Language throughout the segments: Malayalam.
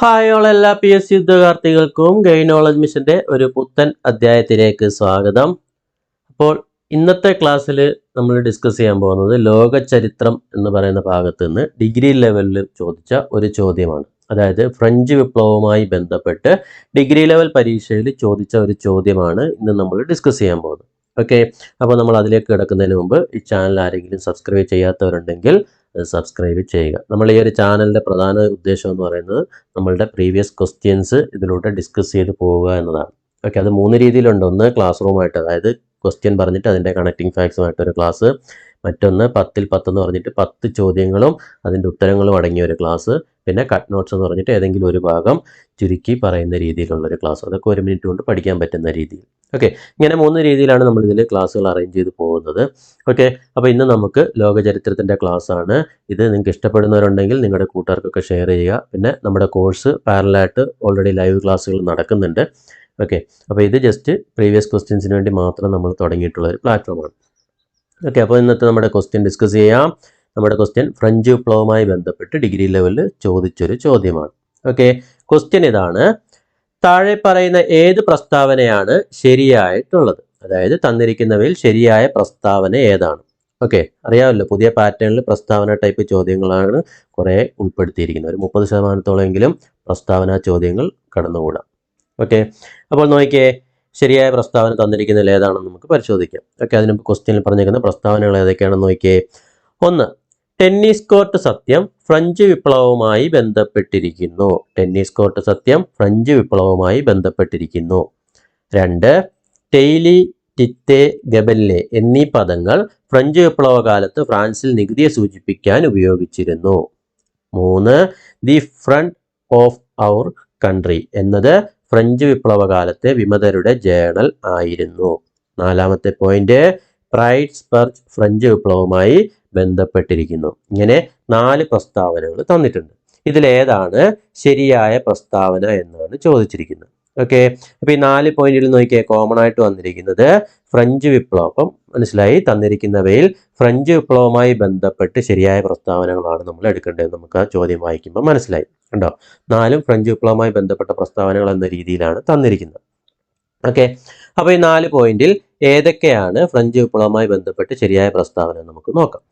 ഹായ് ഓൾ എല്ലാ പി എസ് സി ഉദ്യോഗാർത്ഥികൾക്കും ഗെയിൻ നോളജ് മിഷന്റെ ഒരു പുത്തൻ അധ്യായത്തിലേക്ക് സ്വാഗതം. അപ്പോൾ ഇന്നത്തെ ക്ലാസ്സിൽ നമ്മൾ ഡിസ്കസ് ചെയ്യാൻ പോകുന്നത് ലോക ചരിത്രം എന്ന് പറയുന്ന ഭാഗത്ത് നിന്ന് ഡിഗ്രി ലെവലിൽ ചോദിച്ച ഒരു ചോദ്യമാണ്. അതായത് ഫ്രഞ്ച് വിപ്ലവവുമായി ബന്ധപ്പെട്ട് ഡിഗ്രി ലെവൽ പരീക്ഷയിൽ ചോദിച്ച ഒരു ചോദ്യമാണ് ഇന്ന് നമ്മൾ ഡിസ്കസ് ചെയ്യാൻ പോകുന്നത്. ഓക്കെ അപ്പോൾ നമ്മൾ അതിലേക്ക് കിടക്കുന്നതിന് മുമ്പ് ഈ ചാനൽ ആരെങ്കിലും സബ്സ്ക്രൈബ് ചെയ്യാത്തവരുണ്ടെങ്കിൽ സബ്സ്ക്രൈബ് ചെയ്യുക. നമ്മൾ ഈ ഒരു ചാനലിന്റെ പ്രധാന ഉദ്ദേശം എന്ന് പറയുന്നത് നമ്മളുടെ പ്രീവിയസ് ക്വസ്റ്റ്യൻസ് ഇതിലൂടെ ഡിസ്കസ് ചെയ്ത് പോവുക എന്നതാണ്. ഓക്കെ അത് മൂന്ന് രീതിയിലുണ്ട്. ഒന്ന് ക്ലാസ് റൂമായിട്ട് അതായത് ക്വസ്റ്റ്യൻ പറഞ്ഞിട്ട് അതിന്റെ കണക്റ്റിംഗ് ഫാക്സുമായിട്ടൊരു ക്ലാസ് മറ്റൊന്ന് പത്തിൽ പത്തെന്ന് പറഞ്ഞിട്ട് പത്ത് ചോദ്യങ്ങളും അതിന്റെ ഉത്തരങ്ങളും അടങ്ങിയ ഒരു ക്ലാസ് പിന്നെ കട്ട് നോട്ട്സ് എന്ന് പറഞ്ഞിട്ട് ഏതെങ്കിലും ഒരു ഭാഗം ചുരുക്കി പറയുന്ന രീതിയിലുള്ള ഒരു ക്ലാസ് അതൊക്കെ ഒരു മിനിറ്റ് കൊണ്ട് പഠിക്കാൻ പറ്റുന്ന രീതിയിൽ. ഓക്കെ ഇങ്ങനെ മൂന്ന് രീതിയിലാണ് നമ്മൾ ഇതിൽ ക്ലാസ്സുകൾ അറേഞ്ച് ചെയ്ത് പോകുന്നത്. ഓക്കെ അപ്പോൾ ഇന്ന് നമുക്ക് ലോകചരിത്രത്തിന്റെ ആണ്. ഇത് നിങ്ങൾക്ക് ഇഷ്ടപ്പെടുന്നവരുണ്ടെങ്കിൽ നിങ്ങളുടെ കൂട്ടുകാർക്കൊക്കെ ഷെയർ ചെയ്യുക. പിന്നെ നമ്മുടെ കോഴ്സ് പാരലായിട്ട് ഓൾറെഡി ലൈവ് ക്ലാസ്സുകൾ നടക്കുന്നുണ്ട്. ഓക്കെ അപ്പോൾ ഇത് ജസ്റ്റ് പ്രീവിയസ് ക്വസ്റ്റ്യൻസിന് വേണ്ടി മാത്രം നമ്മൾ തുടങ്ങിയിട്ടുള്ള ഒരു പ്ലാറ്റ്ഫോമാണ് ഓക്കെ അപ്പോൾ ഇന്നത്തെ നമ്മുടെ ക്വസ്റ്റ്യൻ ഡിസ്കസ് ചെയ്യാം. നമ്മുടെ ക്വസ്റ്റ്യൻ ഫ്രഞ്ച് വിപ്ലവവുമായി ബന്ധപ്പെട്ട് ഡിഗ്രി ലെവലിൽ ചോദിച്ചൊരു ചോദ്യമാണ്. ഓക്കെ ക്വസ്റ്റ്യൻ ഇതാണ്. താഴെ പറയുന്ന ഏത് പ്രസ്താവനയാണ് ശരിയായിട്ടുള്ളത്? അതായത് തന്നിരിക്കുന്നവയിൽ ശരിയായ പ്രസ്താവന ഏതാണ്? ഓക്കെ അറിയാമല്ലോ പുതിയ പാറ്റേണിൽ പ്രസ്താവന ടൈപ്പ് ചോദ്യങ്ങളാണ് കുറേ ഉൾപ്പെടുത്തിയിരിക്കുന്നത്. ഒരു മുപ്പത് ശതമാനത്തോളമെങ്കിലും പ്രസ്താവന ചോദ്യങ്ങൾ കടന്നുകൂടാം. ഓക്കെ അപ്പോൾ നോക്കിയേ ശരിയായ പ്രസ്താവന തന്നിരിക്കുന്നതിൽ ഏതാണെന്ന് നമുക്ക് പരിശോധിക്കാം. ഓക്കെ അതിന് ക്വസ്റ്റ്യനിൽ പറഞ്ഞിരിക്കുന്ന പ്രസ്താവനകൾ ഏതൊക്കെയാണെന്ന് നോക്കിയേ. ഒന്ന് ടെന്നീസ് കോർട്ട് സത്യം ഫ്രഞ്ച് വിപ്ലവവുമായി ബന്ധപ്പെട്ടിരിക്കുന്നു. ടെന്നീസ് കോർട്ട് സത്യം ഫ്രഞ്ച് വിപ്ലവവുമായി ബന്ധപ്പെട്ടിരിക്കുന്നു. രണ്ട് ടെയ്ലി ടിത്തെ ഗബല്ലെ എന്നീ പദങ്ങൾ ഫ്രഞ്ച് വിപ്ലവ കാലത്ത് ഫ്രാൻസിൽ നികുതിയെ സൂചിപ്പിക്കാൻ ഉപയോഗിച്ചിരുന്നു. മൂന്ന് the front of our country എന്നത് ഫ്രഞ്ച് വിപ്ലവകാലത്തെ വിമതരുടെ ജേണൽ ആയിരുന്നു. നാലാമത്തെ പോയിന്റ് പ്രൈഡ്സ് സ്പർജ് ഫ്രഞ്ച് വിപ്ലവവുമായി ബന്ധപ്പെട്ടിരിക്കുന്നു. ഇങ്ങനെ നാല് പ്രസ്താവനകൾ തന്നിട്ടുണ്ട്. ഇതിലേതാണ് ശരിയായ പ്രസ്താവന എന്നാണ് ചോദിച്ചിരിക്കുന്നത്. ഓക്കെ? അപ്പൊ ഈ നാല് പോയിന്റിൽ നോക്കിയാൽ കോമൺ ആയിട്ട് വന്നിരിക്കുന്നത് ഫ്രഞ്ച് വിപ്ലവം. മനസ്സിലായി? തന്നിരിക്കുന്നവയിൽ ഫ്രഞ്ച് വിപ്ലവവുമായി ബന്ധപ്പെട്ട് ശരിയായ പ്രസ്താവനകളാണ് നമ്മൾ എടുക്കേണ്ടത്. നമുക്ക് ആ ചോദ്യം വായിക്കുമ്പോൾ മനസ്സിലായി. കണ്ടോ? നാലും ഫ്രഞ്ച് വിപ്ലവവുമായി ബന്ധപ്പെട്ട പ്രസ്താവനകൾ എന്ന രീതിയിലാണ് തന്നിരിക്കുന്നത്. ഓക്കെ? അപ്പോൾ ഈ നാല് പോയിന്റിൽ ഏതൊക്കെയാണ് ഫ്രഞ്ച് വിപ്ലവവുമായി ബന്ധപ്പെട്ട് ശരിയായ പ്രസ്താവന നമുക്ക് നോക്കാം.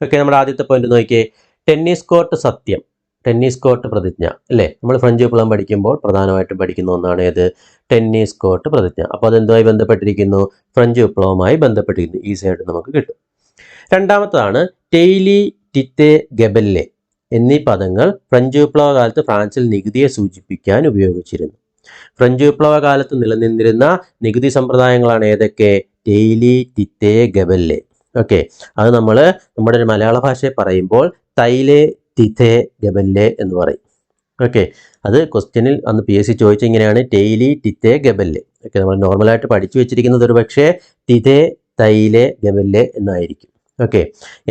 ഓക്കെ നമ്മുടെ ആദ്യത്തെ പോയിന്റ് നോക്കിയേ. ടെന്നീസ് കോർട്ട് സത്യം. ടെന്നീസ് കോർട്ട് പ്രതിജ്ഞ. അല്ലേ? നമ്മൾ ഫ്രഞ്ച് വിപ്ലവം പഠിക്കുമ്പോൾ പ്രധാനമായിട്ടും പഠിക്കുന്ന ഒന്നാണ് ഏത്? ടെന്നീസ് കോർട്ട് പ്രതിജ്ഞ. അപ്പോൾ അതെന്തുമായി ബന്ധപ്പെട്ടിരിക്കുന്നു? ഫ്രഞ്ച് വിപ്ലവമായി ബന്ധപ്പെട്ടിരിക്കുന്നു. ഈസി ആയിട്ട് നമുക്ക് കിട്ടും. രണ്ടാമത്തതാണ് ടെയ്ലി ടിത്തെ ഗബല്ലെ എന്നീ പദങ്ങൾ ഫ്രഞ്ച് വിപ്ലവ കാലത്ത് ഫ്രാൻസിൽ നികുതിയെ സൂചിപ്പിക്കാൻ ഉപയോഗിച്ചിരുന്നു. ഫ്രഞ്ച് വിപ്ലവ കാലത്ത് നിലനിന്നിരുന്ന നികുതി സമ്പ്രദായങ്ങളാണ് ഏതൊക്കെ? ടെയ്ലി ടിത്തെ ഗബല്ലെ ഓക്കെ അത് നമ്മൾ നമ്മുടെ ഒരു മലയാള ഭാഷയെ പറയുമ്പോൾ തൈലേ തിഥേ ഗബല്ലേ എന്ന് പറയും. ഓക്കെ അത് ക്വസ്റ്റ്യനിൽ അന്ന് പി എസ് സി ചോദിച്ച ഇങ്ങനെയാണ്. ടെയ്ലി ടിത്തേ ഗബല്ലെ. ഓക്കെ നമ്മൾ നോർമലായിട്ട് പഠിച്ചു വെച്ചിരിക്കുന്നത് ഒരു പക്ഷേ തിഥേ തൈലെ ഗബല്ലെ എന്നായിരിക്കും. ഓക്കെ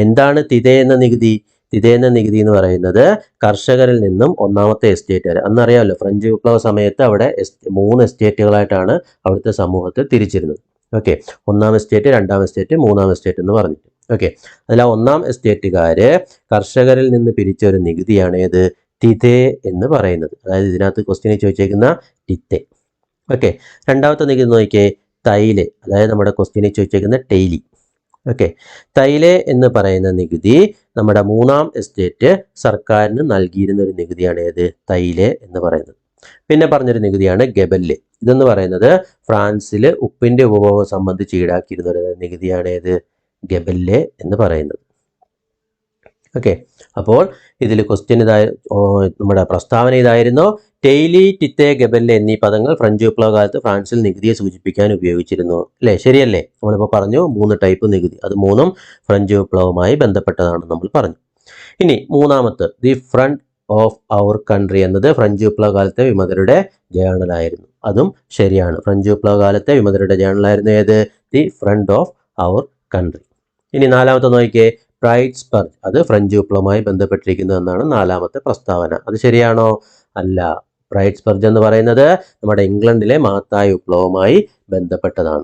എന്താണ് തിഥേ എന്ന നികുതി? തിഥേ എന്ന നികുതി എന്ന് പറയുന്നത് കർഷകരിൽ നിന്നും ഒന്നാമത്തെ എസ്റ്റേറ്റ് വരെ അന്നറിയാമല്ലോ ഫ്രഞ്ച് വിപ്ലവ സമയത്ത് അവിടെ മൂന്ന് എസ്റ്റേറ്റുകളായിട്ടാണ് അവിടുത്തെ സമൂഹത്തെ തിരിച്ചിരുന്നത്. ഓക്കെ ഒന്നാം എസ്റ്റേറ്റ് രണ്ടാം എസ്റ്റേറ്റ് മൂന്നാം എസ്റ്റേറ്റ് എന്ന് പറഞ്ഞിട്ട്. ഓക്കെ അതിൽ ആ ഒന്നാം എസ്റ്റേറ്റുകാർ കർഷകരിൽ നിന്ന് പിരിച്ച ഒരു നികുതിയാണ് ഏത്? തിതേ എന്ന് പറയുന്നത്. അതായത് ഇതിനകത്ത് ക്വസ്റ്റ്യനിൽ ചോദിച്ചേക്കുന്ന ടിത്തെ ഓക്കെ രണ്ടാമത്തെ നികുതി നോക്കിയേ. തൈൽ. അതായത് നമ്മുടെ ക്വസ്റ്റ്യനിൽ ചോദിച്ചേക്കുന്ന ടെയ്ലി ഓക്കെ തൈലെ എന്ന് പറയുന്ന നികുതി നമ്മുടെ മൂന്നാം എസ്റ്റേറ്റ് സർക്കാരിന് നൽകിയിരുന്ന ഒരു നികുതിയാണ് ഏത്? തൈലെ എന്ന് പറയുന്നത്. പിന്നെ പറഞ്ഞൊരു നികുതിയാണ് ഗബല്ല്. ഇതെന്ന് പറയുന്നത് ഫ്രാൻസിൽ ഉപ്പിന്റെ ഉപഭോഗം സംബന്ധിച്ച് ഈടാക്കിയിരുന്ന ഒരു നികുതിയാണ് ഏത്? ഗബല്ല് എന്ന് പറയുന്നത്. ഓക്കെ. അപ്പോൾ ഇതിൽ ക്വസ്റ്റ്യൻ ഇതായ നമ്മുടെ പ്രസ്താവന ഇതായിരുന്നു. ടെയ്ലി ടിത്തെ ഗബല്ലെ എന്നീ പദങ്ങൾ ഫ്രഞ്ച് വിപ്ലവ കാലത്ത് ഫ്രാൻസിൽ നികുതിയെ സൂചിപ്പിക്കാൻ ഉപയോഗിച്ചിരുന്നു. അല്ലേ? ശരിയല്ലേ? നമ്മളിപ്പോൾ പറഞ്ഞു മൂന്ന് ടൈപ്പ് നികുതി. അത് മൂന്നും ഫ്രഞ്ച് വിപ്ലവവുമായി ബന്ധപ്പെട്ടതാണ് നമ്മൾ പറഞ്ഞു. ഇനി മൂന്നാമത്തെ the front of our country എന്നത് ഫ്രഞ്ച് വിപ്ലവ കാലത്തെ വിമതരുടെ ജേണലായിരുന്നു. അതും ശരിയാണ്. ഫ്രഞ്ച് വിപ്ലവ കാലത്തെ വിമതരുടെ ജേണലായിരുന്നു ഏത്? The front of our country ഇനി നാലാമത്തെ നോക്കിയേ പ്രൈറ്റ്സ് സ്പർജ് അത് ഫ്രഞ്ച് വിപ്ലവമായി ബന്ധപ്പെട്ടിരിക്കുന്നു എന്നാണ് നാലാമത്തെ പ്രസ്താവന. അത് ശരിയാണോ? അല്ല. പ്രൈറ്റ്സ് സ്പർജ് എന്ന് പറയുന്നത് നമ്മുടെ ഇംഗ്ലണ്ടിലെ മാത്തായ വിപ്ലവവുമായി ബന്ധപ്പെട്ടതാണ്.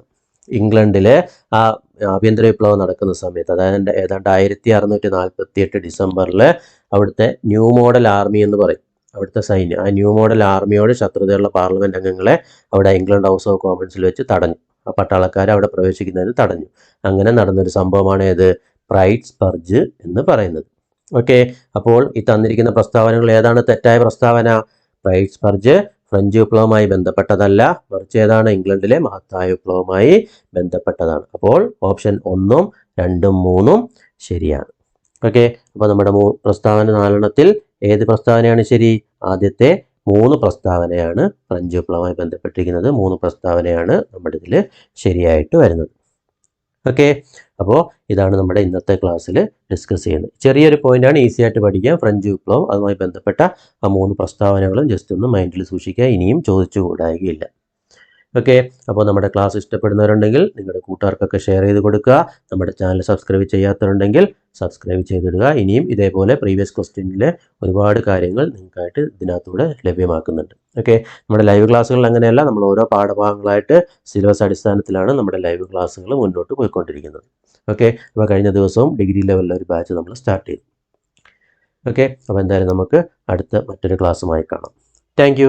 ഇംഗ്ലണ്ടിലെ ആ ആഭ്യന്തര വിപ്ലവം നടക്കുന്ന സമയത്ത് അതായത് ഏതാണ്ട് ആയിരത്തി അറുന്നൂറ്റി നാൽപ്പത്തി എട്ട് ഡിസംബറിൽ അവിടുത്തെ ന്യൂ മോഡൽ ആർമി എന്ന് പറയും. അവിടുത്തെ സൈന്യം ആ ന്യൂ മോഡൽ ആർമിയോട് ശത്രുതയുള്ള പാർലമെന്റ് അംഗങ്ങളെ അവിടെ ഇംഗ്ലണ്ട് ഹൗസ് ഓഫ് കോമൺസിൽ വെച്ച് തടഞ്ഞു. ആ പട്ടാളക്കാരെ അവിടെ പ്രവേശിക്കുന്നതിന് തടഞ്ഞു. അങ്ങനെ നടന്നൊരു സംഭവമാണ് ഏത്? പ്രൈറ്റ്സ് പർജ് എന്ന് പറയുന്നത്. ഓക്കെ അപ്പോൾ ഈ തന്നിരിക്കുന്ന പ്രസ്താവനകൾ ഏതാണ് തെറ്റായ പ്രസ്താവന? പ്രൈറ്റ്സ് പർജ് ഫ്രഞ്ച് വിപ്ലവവുമായി ബന്ധപ്പെട്ടതല്ല മറിച്ച് ഏതാണ് ഇംഗ്ലണ്ടിലെ മഹത്തായ വിപ്ലവവുമായി ബന്ധപ്പെട്ടതാണ്. അപ്പോൾ ഓപ്ഷൻ ഒന്നും രണ്ടും മൂന്നും ശരിയാണ്. ഓക്കെ അപ്പോൾ നമ്മുടെ മൂ പ്രസ്താവന നാലെണ്ണത്തിൽ ഏത് പ്രസ്താവനയാണ് ശരി? ആദ്യത്തെ മൂന്ന് പ്രസ്താവനയാണ് ഫ്രഞ്ച് വിപ്ലവമായി ബന്ധപ്പെട്ടിരിക്കുന്നത്. മൂന്ന് പ്രസ്താവനയാണ് നമ്മുടെ ഇതിൽ ശരിയായിട്ട് വരുന്നത്. ഓക്കെ അപ്പോൾ ഇതാണ് നമ്മുടെ ഇന്നത്തെ ക്ലാസ്സിൽ ഡിസ്കസ് ചെയ്യുന്നത്. ചെറിയൊരു പോയിന്റാണ് ഈസി ആയിട്ട് പഠിക്കുക. ഫ്രഞ്ച് വിപ്ലവം അതുമായി ബന്ധപ്പെട്ട ആ മൂന്ന് പ്രസ്താവനകളും ജസ്റ്റ് ഒന്ന് മൈൻഡിൽ സൂക്ഷിക്കുക. ഇനിയും ചോദിച്ചു കൂടായികയില്ല ഓക്കെ? അപ്പോൾ നമ്മുടെ ക്ലാസ് ഇഷ്ടപ്പെടുന്നവരുണ്ടെങ്കിൽ നിങ്ങളുടെ കൂട്ടുകാർക്കൊക്കെ ഷെയർ ചെയ്ത് കൊടുക്കുക. നമ്മുടെ ചാനൽ സബ്സ്ക്രൈബ് ചെയ്യാത്തവരുണ്ടെങ്കിൽ സബ്സ്ക്രൈബ് ചെയ്തിടുക. ഇനിയും ഇതേപോലെ പ്രീവിയസ് ക്വസ്റ്റ്യനിലെ ഒരുപാട് കാര്യങ്ങൾ നിങ്ങൾക്കായിട്ട് ഇതിനകത്തൂടെ ലഭ്യമാക്കുന്നുണ്ട്. ഓക്കെ? നമ്മുടെ ലൈവ് ക്ലാസ്സുകൾ അങ്ങനെയല്ല. നമ്മൾ ഓരോ പാഠഭാഗങ്ങളായിട്ട് സിലബസ് അടിസ്ഥാനത്തിലാണ് നമ്മുടെ ലൈവ് ക്ലാസ്സുകൾ മുന്നോട്ട് പോയിക്കൊണ്ടിരിക്കുന്നത്. ഓക്കെ? അപ്പോൾ കഴിഞ്ഞ ദിവസവും ഡിഗ്രി ലെവലിലെ ഒരു ബാച്ച് നമ്മൾ സ്റ്റാർട്ട് ചെയ്തു. ഓക്കെ? അപ്പോൾ എന്തായാലും നമുക്ക് അടുത്ത മറ്റൊരു ക്ലാസ്സുമായി കാണാം. താങ്ക്